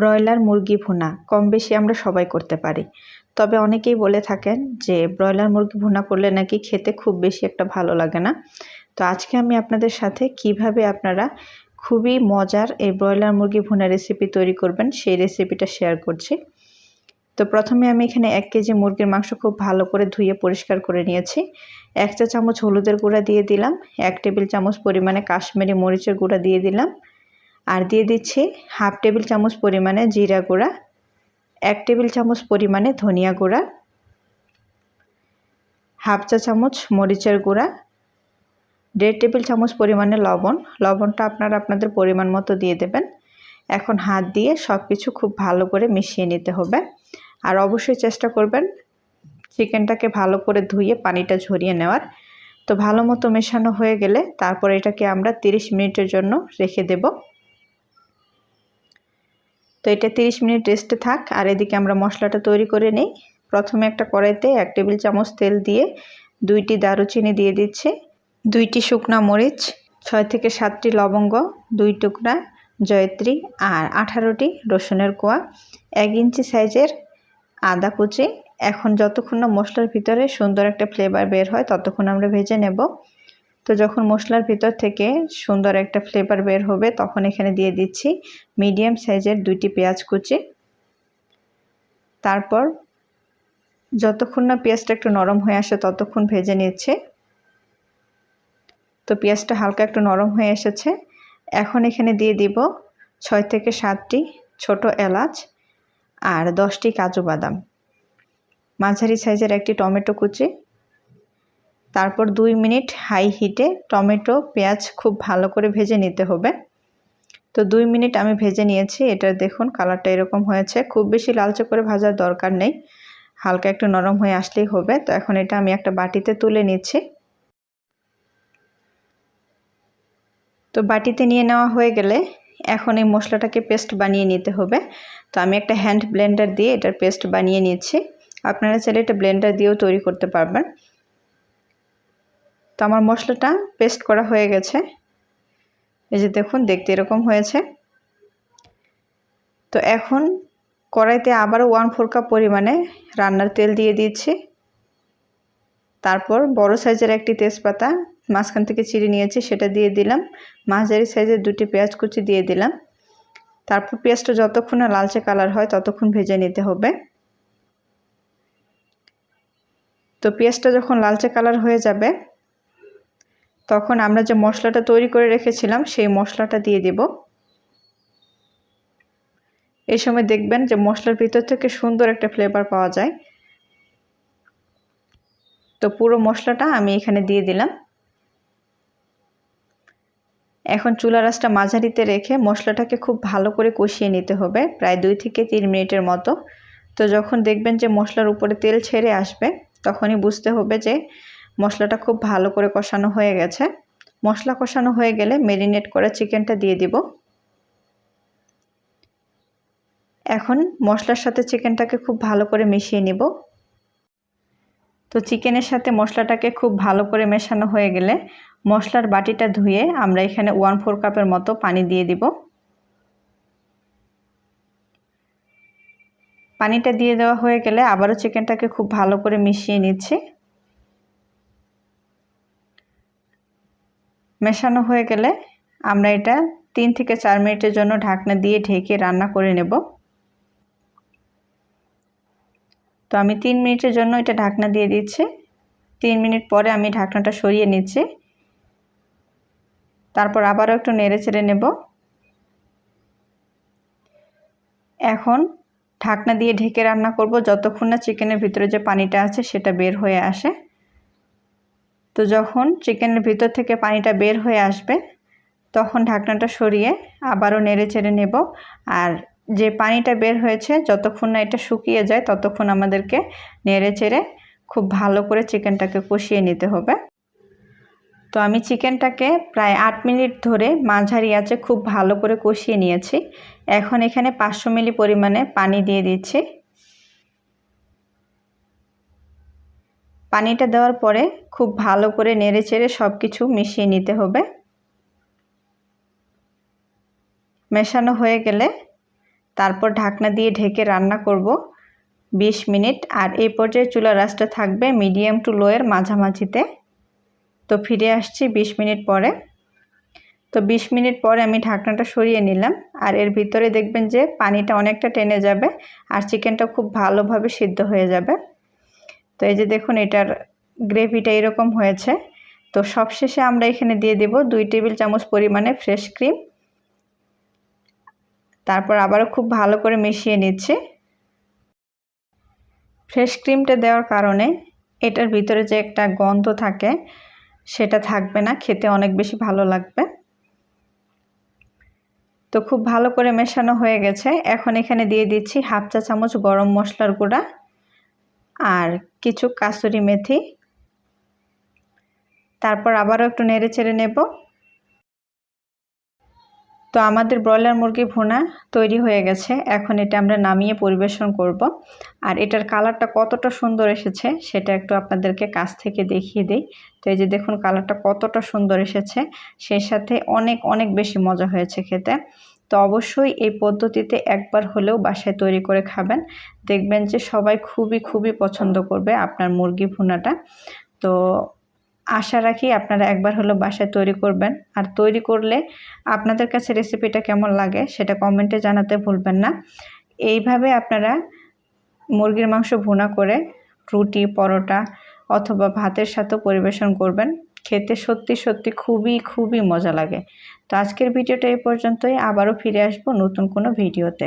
Broiler মুরগি ভুনা কম বেশি আমরা সবাই করতে পারি। তবে অনেকেই বলে থাকেন যে, ব্রয়লার মুরগি ভুনা করলে নাকি খেতে খুব বেশি একটা ভালো লাগে না। তো আজকে আমি আপনাদের সাথে কীভাবে আপনারা খুবই মজার এই ব্রয়লার মুরগি ভুনা রেসিপি তৈরি করবেন, সেই রেসিপিটা শেয়ার করছি। তো প্রথমে আমি এখানে এক কেজি মুরগির মাংস খুব ভালো করে ধুয়ে পরিষ্কার করে নিয়েছি। এক চা চামচ হলুদের গুঁড়া দিয়ে দিলাম, এক টেবিল চামচ পরিমাণে কাশ্মীরি মরিচের গুঁড়া দিয়ে দিলাম। আর দিয়ে দিচ্ছি হাফ টেবিল চামচ পরিমাণে জিরা গুঁড়া, এক টেবিল চামচ পরিমাণে ধনিয়া গুঁড়া, হাফ চা চামচ মরিচের গুঁড়া, দেড় টেবিল চামচ পরিমাণে লবণ। লবণটা আপনারা আপনাদের পরিমাণ মতো দিয়ে দেবেন। এখন হাত দিয়ে সব কিছু খুব ভালো করে মিশিয়ে নিতে হবে। আর অবশ্যই চেষ্টা করবেন চিকেনটাকে ভালো করে ধুয়ে পানিটা ঝরিয়ে নেওয়ার। তো ভালো মতো মেশানো হয়ে গেলে তারপর এটাকে আমরা 30 মিনিটের জন্য রেখে দেব। তো এটা 30 মিনিট রেস্টে থাক, আর এদিকে আমরা মশলাটা তৈরি করে নিই। প্রথমে একটা কড়াইতে এক টেবিল চামচ তেল দিয়ে দুইটি দারুচিনি দিয়ে দিচ্ছি, দুইটি শুকনা মরিচ, ছয় থেকে সাতটি লবঙ্গ, দুই টুকরা জয়ত্রী আর আঠারোটি রসুনের কোয়া, এক ইঞ্চি সাইজের আদা কুচি। এখন যতক্ষণ না মশলার ভিতরে সুন্দর একটা ফ্লেভার বের হয়, ততক্ষণ আমরা ভেজে নেব। তো যখন মশলার ভিতর থেকে সুন্দর একটা ফ্লেভার বের হবে, তখন এখানে দিয়ে দিচ্ছি মিডিয়াম সাইজের দুইটি পেঁয়াজ কুচি। তারপর যতক্ষণ না পেঁয়াজটা একটু নরম হয়ে আসে ততক্ষণ ভেজে নিচ্ছে। তো পেঁয়াজটা হালকা একটু নরম হয়ে এসেছে। এখন এখানে দিয়ে দিব ছয় থেকে সাতটি ছোট এলাচ আর দশটি কাজু বাদাম। মাঝারি সাইজের একটি টমেটো কুচি। তারপর দুই মিনিট হাই হিটে টমেটো, পেঁয়াজ খুব ভালো করে ভেজে নিতে হবে। তো দুই মিনিট আমি ভেজে নিয়েছি, এটা দেখুন কালারটা এরকম হয়েছে। খুব বেশি লালচে করে ভাজার দরকার নেই, হালকা একটু নরম হয়ে আসলেই হবে। তো এখন এটা আমি একটা বাটিতে তুলে নিচ্ছি। তো বাটিতে নিয়ে নেওয়া হয়ে গেলে এখন এই মশলাটাকে পেস্ট বানিয়ে নিতে হবে। তো আমি একটা হ্যান্ড ব্লেন্ডার দিয়ে এটার পেস্ট বানিয়ে নিচ্ছি। আপনারা চাইলে এটা ব্লেন্ডার দিয়েও তৈরি করতে পারবেন। তো আমার মশলাটা পেস্ট করা হয়ে গেছে। এই যে দেখুন, দেখতে এরকম হয়েছে। তো এখন কড়াইতে আবারও ওয়ান ফোর কাপ পরিমাণে রান্নার তেল দিয়ে দিচ্ছি। তারপর বড় সাইজের একটি তেজপাতা, মাঝখান থেকে চিড়ে নিয়েছি, সেটা দিয়ে দিলাম। মাঝারি সাইজের দুটি পেঁয়াজ কুচি দিয়ে দিলাম। তারপর পেঁয়াজটা যতক্ষণ না লালচে কালার হয়, ততক্ষণ ভেজে নিতে হবে। তো পেঁয়াজটা যখন লালচে কালার হয়ে যাবে তখন আমরা যে মশলাটা তৈরি করে রেখেছিলাম, সেই মশলাটা দিয়ে দেব। এই সময় দেখবেন যে মশলার ভিতর থেকে সুন্দর একটা ফ্লেভার পাওয়া যায়। তো পুরো মশলাটা আমি এখানে দিয়ে দিলাম। এখন চুলা রাসটা মাঝারিতে রেখে মশলাটাকে খুব ভালো করে কষিয়ে নিতে হবে, প্রায় দুই থেকে তিন মিনিটের মতো। তো যখন দেখবেন যে মশলার উপরে তেল ছেড়ে আসবে, তখনই বুঝতে হবে যে মশলাটা খুব ভালো করে কষানো হয়ে গেছে। মশলা কষানো হয়ে গেলে মেরিনেট করা চিকেনটা দিয়ে দিব। এখন মশলার সাথে চিকেনটাকে খুব ভালো করে মিশিয়ে নিব। তো চিকেনের সাথে মশলাটাকে খুব ভালো করে মেশানো হয়ে গেলে মশলার বাটিটা ধুয়ে আমরা এখানে ওয়ান ফোর কাপের মতো পানি দিয়ে দিব। পানিটা দিয়ে দেওয়া হয়ে গেলে আবারও চিকেনটাকে খুব ভালো করে মিশিয়ে নিচ্ছি। মেশানো হয়ে গেলে আমরা এটা তিন থেকে চার মিনিটের জন্য ঢাকনা দিয়ে ঢেকে রান্না করে নেব। তো আমি তিন মিনিটের জন্য এটা ঢাকনা দিয়ে দিচ্ছি। তিন মিনিট পরে আমি ঢাকনাটা সরিয়ে নিচ্ছি। তারপর আবারও একটু নেড়ে চেড়ে নেব। এখন ঢাকনা দিয়ে ঢেকে রান্না করব। যতক্ষণ না চিকেনের ভিতরে যে পানিটা আছে সেটা বের হয়ে আসে। তো যখন চিকেনের ভিতর থেকে পানিটা বের হয়ে আসবে, তখন ঢাকনাটা সরিয়ে আবারও নেড়ে চেড়ে নেব। আর যে পানিটা বের হয়েছে, যতক্ষণ না এটা শুকিয়ে যায়, ততক্ষণ আমাদেরকে নেড়ে চেড়ে খুব ভালো করে চিকেনটাকে কষিয়ে নিতে হবে। তো আমি চিকেনটাকে প্রায় আট মিনিট ধরে মাঝারি আছে খুব ভালো করে কষিয়ে নিয়েছি। এখন এখানে পাঁচশো মিলি পরিমাণে পানি দিয়ে দিচ্ছি। পানিটা দেওয়ার পরে খুব ভালো করে নেড়ে চেড়ে সব কিছু মিশিয়ে নিতে হবে। মেশানো হয়ে গেলে তারপর ঢাকনা দিয়ে ঢেকে রান্না করব বিশ মিনিট। আর এই পর্যায়ে চুলা রাসটা থাকবে মিডিয়াম টু লোয়ের মাঝামাঝিতে। তো ফিরে আসছি বিশ মিনিট পরে। তো বিশ মিনিট পরে আমি ঢাকনাটা সরিয়ে নিলাম। আর এর ভিতরে দেখবেন যে পানিটা অনেকটা টেনে যাবে আর চিকেনটা খুব ভালোভাবে সিদ্ধ হয়ে যাবে। তো এই যে দেখুন, এটার গ্রেভিটা এরকম হয়েছে। তো সবশেষে আমরা এখানে দিয়ে দেব দুই টেবিল চামচ পরিমাণে ফ্রেশ ক্রিম। তারপর আবারও খুব ভালো করে মিশিয়ে নিচ্ছি। ফ্রেশ ক্রিমটা দেওয়ার কারণে এটার ভিতরে যে একটা গন্ধ থাকে, সেটা থাকবে না, খেতে অনেক বেশি ভালো লাগবে। তো খুব ভালো করে মেশানো হয়ে গেছে। এখন এখানে দিয়ে দিচ্ছি হাফ চা চামচ গরম মশলার গুঁড়া। আর কিছু কাসুরি মেথি। তারপর আবারও একটু নেড়ে চেড়ে নেব। তো আমাদের ব্রয়লার মুরগি ভুনা তৈরি হয়ে গেছে। এখন এটা আমরা নামিয়ে পরিবেশন করব। আর এটার কালারটা কতটা সুন্দর এসেছে সেটা একটু আপনাদেরকে কাছ থেকে দেখিয়ে দিই। তো এই যে দেখুন, কালারটা কতটা সুন্দর এসেছে। সেই সাথে অনেক অনেক বেশি মজা হয়েছে খেতে। তো অবশ্যই এই পদ্ধতিতে একবার হলেও বাসায় তৈরি করে খাবেন। দেখবেন যে সবাই খুবই খুবই পছন্দ করবে আপনার মুরগি ভুনাটা। তো আশা রাখি আপনারা একবার হলো বাসায় তৈরি করবেন। আর তৈরি করলে আপনাদের কাছে রেসিপিটা কেমন লাগে সেটা কমেন্টে জানাতে ভুলবেন না। এইভাবে আপনারা মুরগির মাংস ভুনা করে রুটি, পরোটা অথবা ভাতের সাথেও পরিবেশন করবেন। খেতে সত্যি সত্যি খুবই খুবই মজা লাগে। তো আজকের ভিডিওটা এই পর্যন্তই। আবারও ফিরে আসব নতুন কোনো ভিডিওতে।